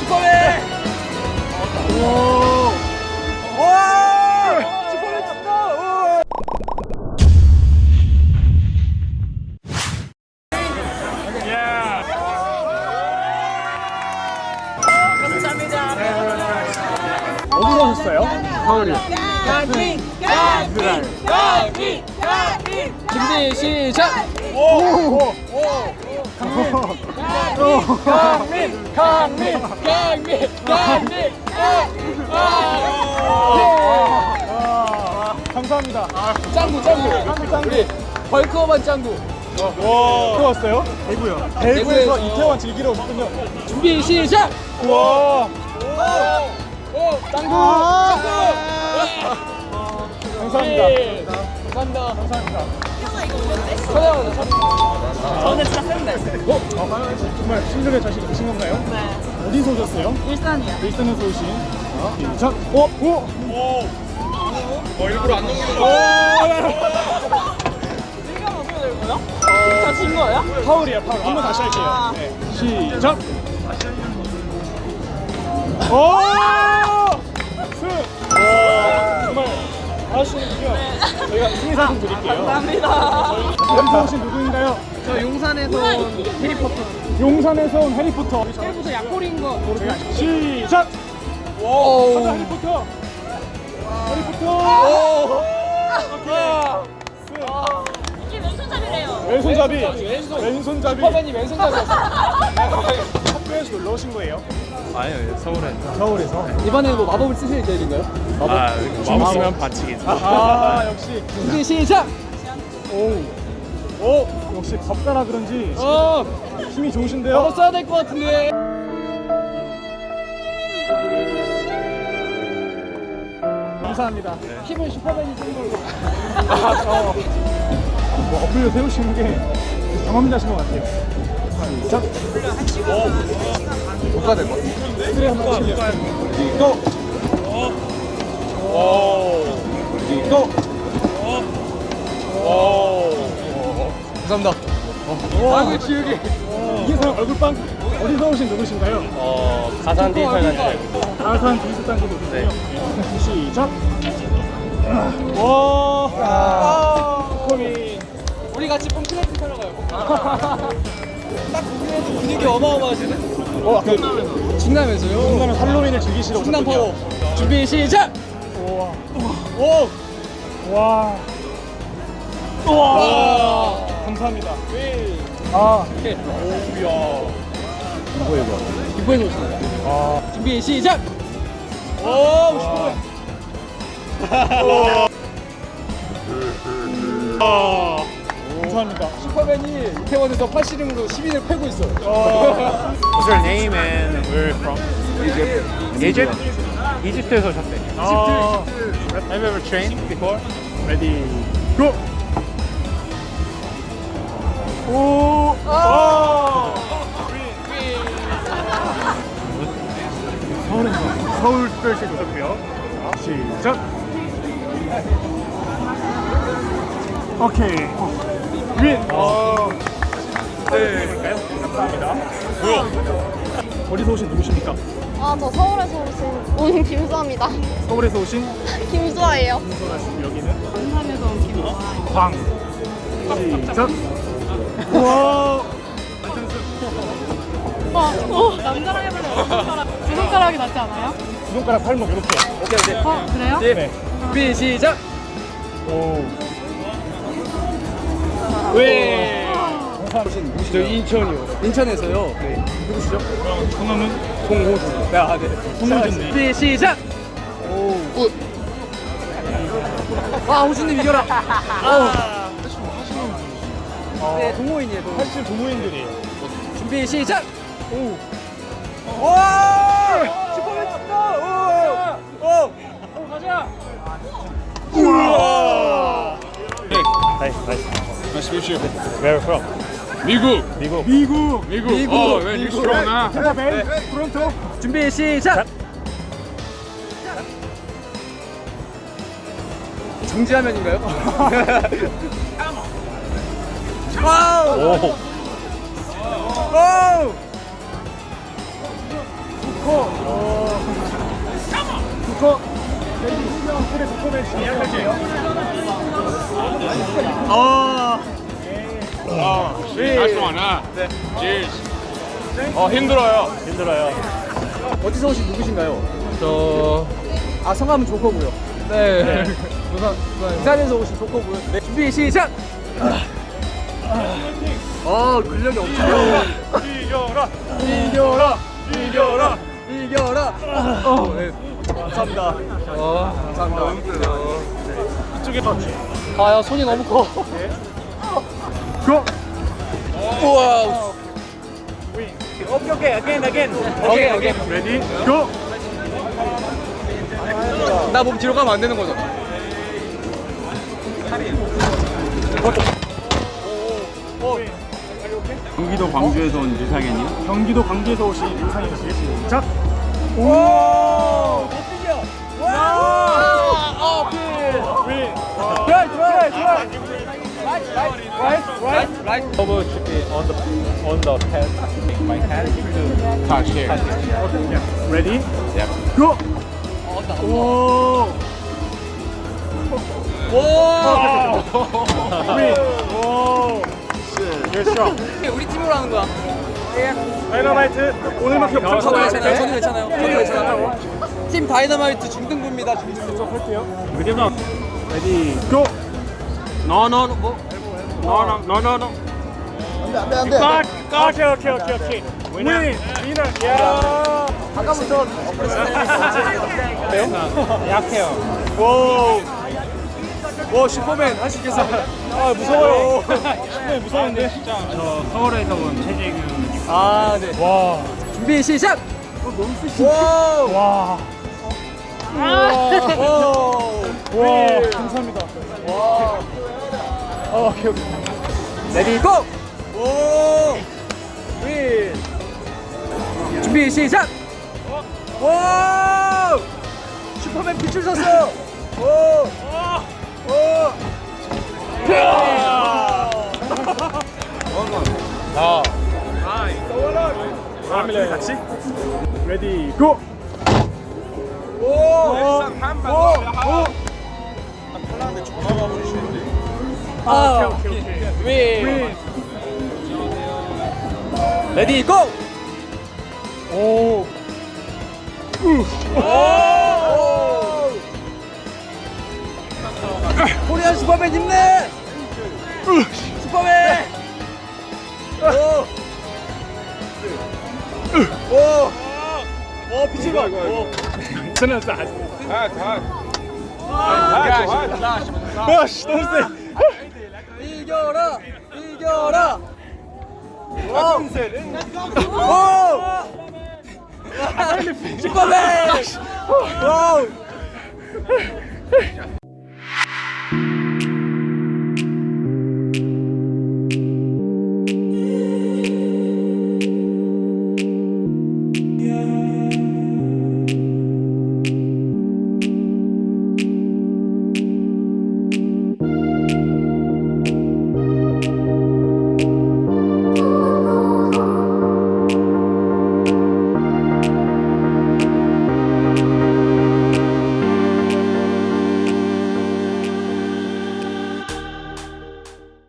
슈퍼맨. 오. 와. 슈퍼맨 친다. 오. 어디서 오셨어요? 서울이요. 준비 시작. 오. 강민, 강민, 강민, 강민. 감사합니다. 짱구, 짱구. 우리 벌크어반 짱구. 또 왔어요? 대구요. 대구에서 대구에서. 이태원 즐기러 오셨군요. 준비 시작. 와. 오, 짱구, 아. 짱구. 감사합니다. 예. 감사합니다. 감사합니다. 저는 진짜 센데. 어? 정말 신경에 자신 있으신 건가요? 네. 어디서 오셨어요? 일산이요. 일산에서 오신. 시작. 어? 오! 일부러 안 넘기는 네가 어떻게 될 거야? 다친 거야? 파울이에요, 파울. 한번 다시 할게요. 네. 시작. 오! 스! 와, 정말 잘 하시는군요. 저희가 승리상품 드릴게요. 감사합니다. 어디서 오신 누구인가요? 저 용산에서 온 해리포터. 용산에서 온 해리포터. 해리포터 약골인 거 제가 시작! 오. 가자, 해리포터! 해리포터! 이게 왼손잡이래요. 왼손잡이! 왼손. 왼손잡이! 슈퍼맨이 왼손잡이였어. 학교에서 놀러 오신 거예요? 아니요 서울에 서울에서? 이번에는 뭐 마법을 쓰실 계획인가요? 아 마법이면 바치겠죠 아, 역시. 준비 시작. 오. 오! 역시 법사라 그런지 어, 힘이 좋으신데요? 마법 써야 될 것 같은데. 감사합니다. 힘은 슈퍼맨이 쓰는 걸로. 아, 어. 뭐 어플로 세우시는 게 경험자신 것 같아요. 시작. 못가 될것 같아. 스트레 한번 치세요. 또. 또. 감사합니다. 아이고 지우개. 이게 사람 얼굴빵 어디서 오신 누구신가요? 어 가산 디지털 단지 아산 디지털 분이군요. 시작. 와. 코미. 우리 같이 뽕크레이트 타러 가요. 분위기 어마어마하시네. 어, 그 충남에서요. 중간에 할로윈을 즐기시러 충남. 파워. 준비 시작. 우와. 오. 와. 와. 감사합니다. 아. 기뻐해서 오시네요. 아. 준비 시작. 오 슈퍼맨. 감사합니다. 슈퍼맨이 이태원에서 팔씨름으로 시민을 패고 있어요. 어. What's your name and where from? Egypt Egypt? 이집트에서 오셨대 아. Have you ever trained before? 레디 고! 오! 아! 서울에서 서울특별시 도셨고요. 시작. 오케이. 윈. 어. 네. 감사합니다. 뭐야? 어디서 오신 누구십니까? 아, 저 서울에서 오신 온 김수아입니다. 서울에서 오신 김수아예요. 김선아 씨 여기는 용산에서 온 김수아. 광. 시작. 우와. 어, 남자랑 해볼래? 두 손가락이 낫지 않아요? 두 손가락 팔목 이렇게. 오케이 오케이. 어, 그래요? 네. 준비 시작. 오. 왜? 저 인천이요. 인천에서요. 네. 누구시죠? 성함은 송호준. 아, 네. 송호준님. 준비 시작. 오. 아, 호준님 이겨라. 아. 네, 동호인이에요. 동호인. 사실 동호인들이에요. 준비 시작. 오. 와! 슈퍼맨 친다. 오! 오! 오, 가자. 우와. Nice, nice Nice to meet you. Where are you from? 미국. 미국. 미국. 미국. 미국. 어, 왜 미국. strong, huh? 네. 프론토. 준비 시작. 정지화면인가요? 와우. 오. 오. 두코. 두코. 스트레 슈퍼맨 시작할게요. Nice one, huh? Cheers. 어 힘들어요. 힘들어요. 어디서 오신 누구신가요? 저... 아 성함은 조커고요 네, 부산, 부산에서 오신 조커고요 네. 준비 시작! 아 근력이 엄청 이겨라! 이겨라! 이겨라! 이겨라! 어, 네. 감사합니다 어, 감사합니다 이쪽에 터치. 아야 손이 너무 커 고! 우와 오케이 오케이 again again. 오케이 오케이 레디 고! 나 몸 뒤로 가면 안 되는 거죠? 경기도 광주에서 온 유상현이요. 경기도 광주에서 오신 유상현 씨. 시작. 오! 와! 어, 윈. right, right, right. Right, right, right, right. Over should be on the on the head. My head to Touch here. Okay. Yeah. Ready? Yep. Go. 오. 오! 윈. 오. You're strong. 우리 팀으로 하는 거야. 다이너마이트 오늘만큼. 괜찮아요. 저도 괜찮아요. 저도 괜찮아요. 팀 다이너마이트 중등부입니다. 중등부. 할게요. Ready? Ready? Go. No, no, no. 뭐? No, no, no, no, no. 안돼 안돼 딱. 오케이 오케이 오케이 오케이. 윈. 위너. 야. 아까부터 약해요. 오. 오 슈퍼맨 할수 있겠어. 아 무서워요. 네 무서운데. 저 서울에서 온 최재균. 아 네. 와. 준비 시작. 와. 와. 오. 와. 감사합니다. 와. 오케이 오케이. 레디 고! 오! 윈! 준비 시작! 오! 슈퍼맨 빛을 샀어! 오! 오! 아. 다음에 같이. 레디 고. 오! 오. 오. 아, 오케이 오케이 오케이. 윈! 윈. 레디 고! 오. 오! 코리안 슈퍼맨 힘내! 슈퍼맨! 오! 오! 오, 빛을 봐! 오! 저는 사. 아, 아씨 너무 세. 이겨라! 이겨라! 와! 오! 슈퍼맨! 와우!